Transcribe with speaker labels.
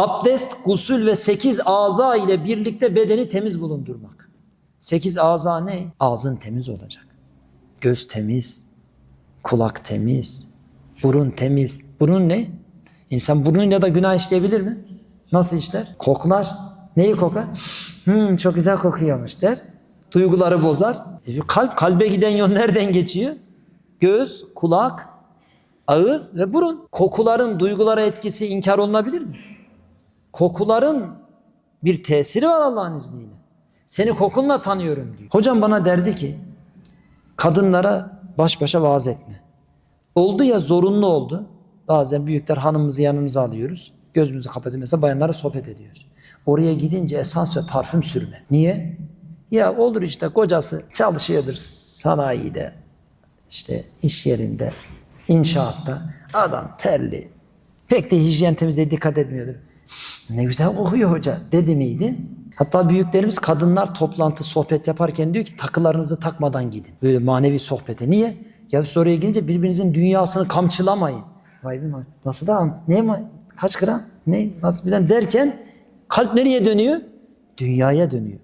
Speaker 1: Abdest, gusül ve sekiz ağza ile birlikte bedeni temiz bulundurmak. Sekiz ağza ne? Ağzın temiz olacak. Göz temiz, kulak temiz, burun temiz. Burun ne? İnsan burnuyla da günah işleyebilir mi? Nasıl işler? Koklar. Neyi kokar? Hmm, çok güzel kokuyormuş der. Duyguları bozar. E, kalp, kalbe giden yol nereden geçiyor? Göz, kulak, ağız ve burun. Kokuların duygulara etkisi inkar olunabilir mi? Kokuların bir tesiri var Allah'ın izniyle. Seni kokunla tanıyorum diyor. Hocam bana derdi ki kadınlara baş başa vaaz etme. Oldu ya zorunlu oldu. Bazen büyükler hanımımızı yanımıza alıyoruz. Gözümüzü kapatıyoruz. Mesela bayanlara sohbet ediyoruz. Oraya gidince esans ve parfüm sürme. Niye? Ya olur işte kocası çalışıyordur sanayide, işte iş yerinde, inşaatta. Adam terli. Pek de hijyen temizliğe dikkat etmiyordur. Ne güzel kokuyor hoca dedi miydi? Hatta büyüklerimiz kadınlar toplantı sohbet yaparken diyor ki takılarınızı takmadan gidin. Böyle manevi sohbete. Niye? Ya siz oraya gidince birbirinizin dünyasını kamçılamayın. Vay be nasıl da ne kaç gram ne nasıl bilen derken kalp nereye dönüyor? Dünyaya dönüyor.